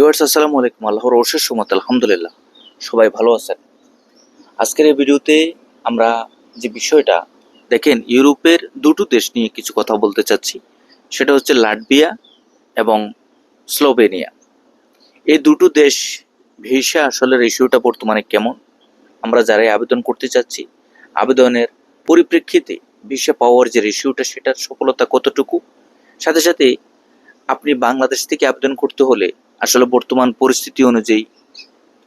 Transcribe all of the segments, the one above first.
Viewers, আসসালামু আলাইকুম। আল্লাহর অশেষ সুমত আলহামদুলিল্লাহ। সবাই ভালো আছেন। আজকের এই ভিডিওতে আমরা যে বিষয়টা, দেখেন, ইউরোপের দুটো দেশ নিয়ে কিছু কথা বলতে চাচ্ছি। সেটা হচ্ছে লাটভিয়া এবং স্লোভেনিয়া। এই দুটো দেশ ভিসা আসলে রেশিওটা বর্তমানে কেমন? আমরা যারাই আবেদন করতে চাচ্ছি, আবেদনের পরিপ্রেক্ষিতে ভিসা পাওয়ার যে রেশিওটা সেটার সফলতা কতটুকু? সাথে সাথে আপনি বাংলাদেশ থেকে আবেদন করতে হলে আসলে বর্তমান পরিস্থিতি অনুযায়ী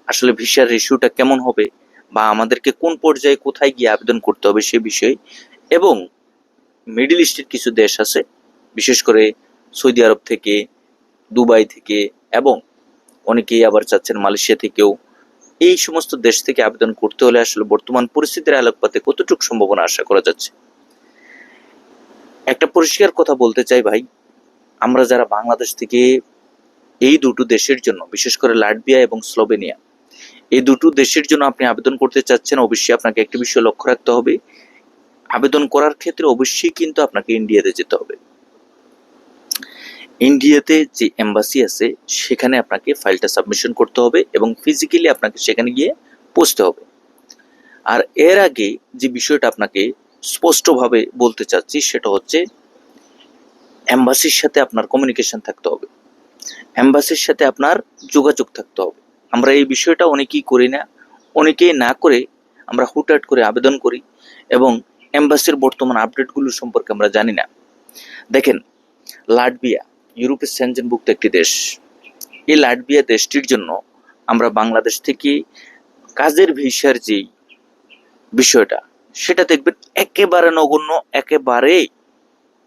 আসলে ভিসার রেশিওটা কেমন হবে বা আমাদেরকে কোন পর্যায়ে কোথায় গিয়ে আবেদন করতে হবে সে বিষয়ে এবং মিডিল ইস্টের কিছু দেশ আছে, বিশেষ করে সৌদি আরব থেকে, দুবাই থেকে এবং অনেকেই আবার চাচ্ছেন মালয়েশিয়া থেকেও। এই সমস্ত দেশ থেকে আবেদন করতে হলে আসলে বর্তমান পরিস্থিতির আলোকপাতে কতটুকু সম্ভাবনা আশা করা যাচ্ছে? একটা পরিষ্কার কথা বলতে চাই ভাই, আমরা যারা বাংলাদেশ থেকে এই দুটো দেশের জন্য, বিশেষ করে লাটভিয়া এবং স্লোভেনিয়া, এই দুটো দেশের জন্য আপনি আবেদন করতে চাচ্ছেন, অবশ্যই আপনাকে একটি বিষয় লক্ষ্য রাখতে হবে। আবেদন করার ক্ষেত্রে অবশ্যই কিন্তু আপনাকে ইন্ডিয়াতে যেতে হবে। ইন্ডিয়াতে যে এম্বাসি আছে, সেখানে আপনাকে ফাইলটা সাবমিশন করতে হবে এবং ফিজিক্যালি আপনাকে সেখানে গিয়ে পৌঁছতে হবে। আর এর আগে যে বিষয়টা আপনাকে স্পষ্টভাবে বলতে চাচ্ছি, সেটা হচ্ছে, এম্বাসির সাথে আপনার কমিউনিকেশন থাকতে হবে। এম্বাসির সাথে আপনার যোগাযোগ থাকতে হবে। আমরা এই বিষয়টা অনেকেই করি না। অনেকেই না করে আমরা হুটহাট করে আবেদন করি এবং এম্বাসির বর্তমান আপডেটগুলো সম্পর্কে আমরা জানি না। দেখেন লাটভিয়া ইউরোপের সেনজেনভুক্ত একটি দেশ। এই লাটভিয়া দেশটির জন্য আমরা বাংলাদেশ থেকে কাজের ভিসার যেই বিষয়টা, সেটা দেখবেন একেবারে নগণ্য একেবারে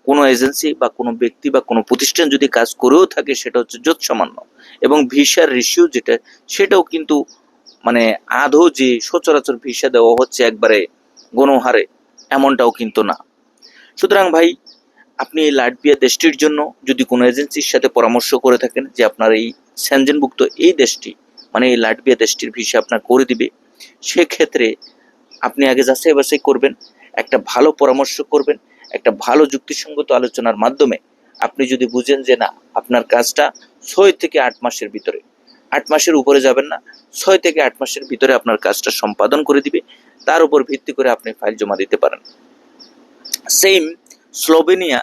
কোনো এজেন্সি বা কোনো ব্যক্তি বা কোনো প্রতিষ্ঠান যদি কাজ করেও থাকে, সেটা হচ্ছে যত সামান্য এবং ভিসার রেশিও যেটা, সেটাও কিন্তু মানে আধো যে সচরাচর ভিসা দেওয়া হচ্ছে একবারে গণহারে, এমনটাও কিন্তু না। সুতরাং ভাই, আপনি এই লাটভিয়া দেশটির জন্য যদি কোনো এজেন্সির সাথে পরামর্শ করে থাকেন যে আপনার এই স্যানজেনভুক্ত এই দেশটি মানে এই লাটভিয়া দেশটির ভিসা আপনার করে দিবে, সেক্ষেত্রে আপনি আগে যাচাই বাছাই করবেন, একটা ভালো পরামর্শ করবেন একটা ভালো যুক্তিসঙ্গত আলোচনার মাধ্যমে আপনি যদি বুঝেন যে না, আপনার কাজটা ছয় থেকে আট মাসের ভিতরে, আট মাসের উপরে যাবেন না, ছয় থেকে আট মাসের ভিতরে আপনার কাজটা সম্পাদন করে দিবে, তার উপর ভিত্তি করে আপনি ফাইল জমা দিতে পারেন। সেম স্লোভেনিয়া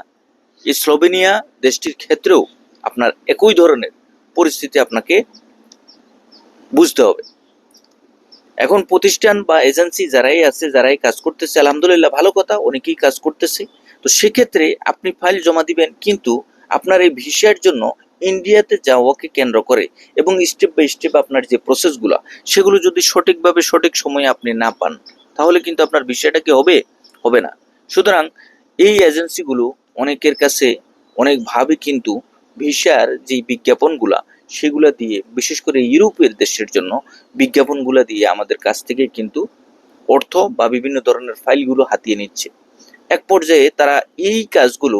এই স্লোভেনিয়া দেশটির ক্ষেত্রেও আপনার একই ধরনের পরিস্থিতি আপনাকে বুঝতে হবে। এখন প্রতিষ্ঠান বা এজেন্সি যারাই আছে, যারাই কাজ করতেছে, আলহামদুলিল্লাহ ভালো কথা, অনেকেই কাজ করতেছে। তো সেক্ষেত্রে আপনি ফাইল জমা দিবেন, কিন্তু আপনার এই ভিসার জন্য ইন্ডিয়াতে যাওয়াকে কেন্দ্র করে এবং স্টেপ বাই স্টেপ আপনার যে প্রসেসগুলো সেগুলো যদি সঠিকভাবে সঠিক সময়ে আপনি না পান, তাহলে কিন্তু আপনার বিষয়টা কি হবে? হবে না। সুতরাং এই এজেন্সিগুলো অনেকের কাছে অনেকভাবে কিন্তু ভিসার যে বিজ্ঞাপনগুলা, সেগুলা দিয়ে, বিশেষ করে ইউরোপের দেশের জন্য বিজ্ঞাপনগুলা দিয়ে আমাদের কাছ থেকে কিন্তু অর্থ বা বিভিন্ন ধরনের ফাইলগুলো হাতিয়ে নিচ্ছে। এক পর্যায়ে তারা এই কাজগুলো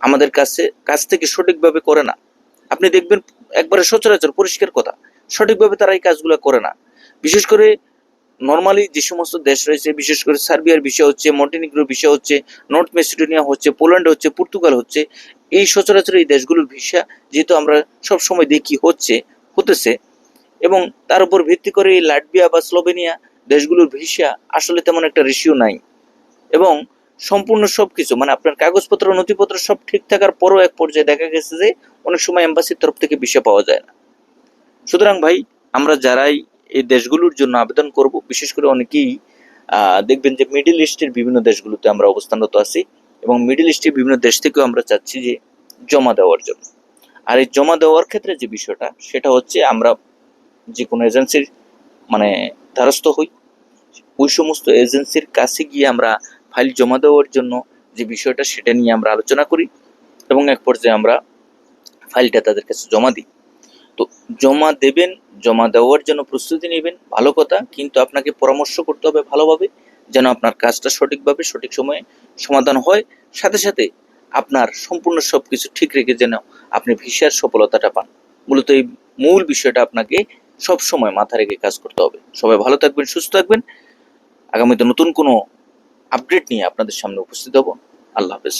আমাদের কাছে কাছ থেকে সঠিকভাবে করে না। আপনি দেখবেন একবারে সচরাচর পরিষ্কার কথা, সঠিকভাবে তারা এই কাজগুলো করে না। বিশেষ করে নর্মালি যে সমস্ত দেশ রয়েছে, বিশেষ করে সার্বিয়ার বিষয় হচ্ছে মন্টিনিগ্রোর বিষয় হচ্ছে, নর্থ মেসিডোনিয়া হচ্ছে, পোল্যান্ড হচ্ছে, পর্তুগাল হচ্ছে এই সচরাচর এই দেশগুলোর ভিসা যেহেতু আমরা সব সময় দেখি হচ্ছে, হতেছে এবং তার উপর ভিত্তি করে এই লাটভিয়া বা স্লোভেনিয়া দেশগুলোর ভিসা আসলে তেমন একটা রেশিও নাই এবং সম্পূর্ণ সব কিছু মানে আপনার কাগজপত্র, নথিপত্র সব ঠিক থাকার পরও এক পর্যায়ে দেখা গেছে যে অনেক সময় এম্বাসির তরফ থেকে ভিসা পাওয়া যায় না। সুতরাং ভাই, আমরা যারাই এই দেশগুলোর জন্য আবেদন করব, বিশেষ করে অনেকেই দেখবেন যে মিডিল ইস্টের বিভিন্ন দেশগুলোতে আমরা অবস্থানরত আছি। এবং মিডিল ইস্টের বিভিন্ন দেশ থেকেও আমরা চাচ্ছি যে জমা দেওয়ার জন্য। আর এই জমা দেওয়ার ক্ষেত্রে যে বিষয়টা, সেটা হচ্ছে আমরা যে কোনো এজেন্সির মানে দ্বারস্থ হই। ওই সমস্ত এজেন্সির কাছে গিয়ে আমরা ফাইল জমা দেওয়ার জন্য যে বিষয়টা, সেটা নিয়ে আমরা আলোচনা করি এবং এক পর্যায়ে আমরা ফাইলটা তাদের কাছে জমা দিই। তো জমা দেবেন, জমা দেওয়ার জন্য প্রস্তুতি নেবেন, ভালো কথা, কিন্তু আপনাকে পরামর্শ করতে হবে ভালোভাবে। যেন আপনার কাজটা সঠিকভাবে, সঠিক সময়ে সমাধান হয়। সাথে সাথে আপনার সম্পূর্ণ সব কিছু ঠিক রেখে যেন আপনি ভিসার সফলতাটা পান। মূলত এই মূল বিষয়টা আপনাকে সব সময় মাথা রেখে কাজ করতে হবে। সবাই ভালো থাকবেন, সুস্থ থাকবেন। আগামীতে নতুন কোনো আপডেট নিয়ে আপনাদের সামনে উপস্থিত হব। আল্লাহ হাফেজ।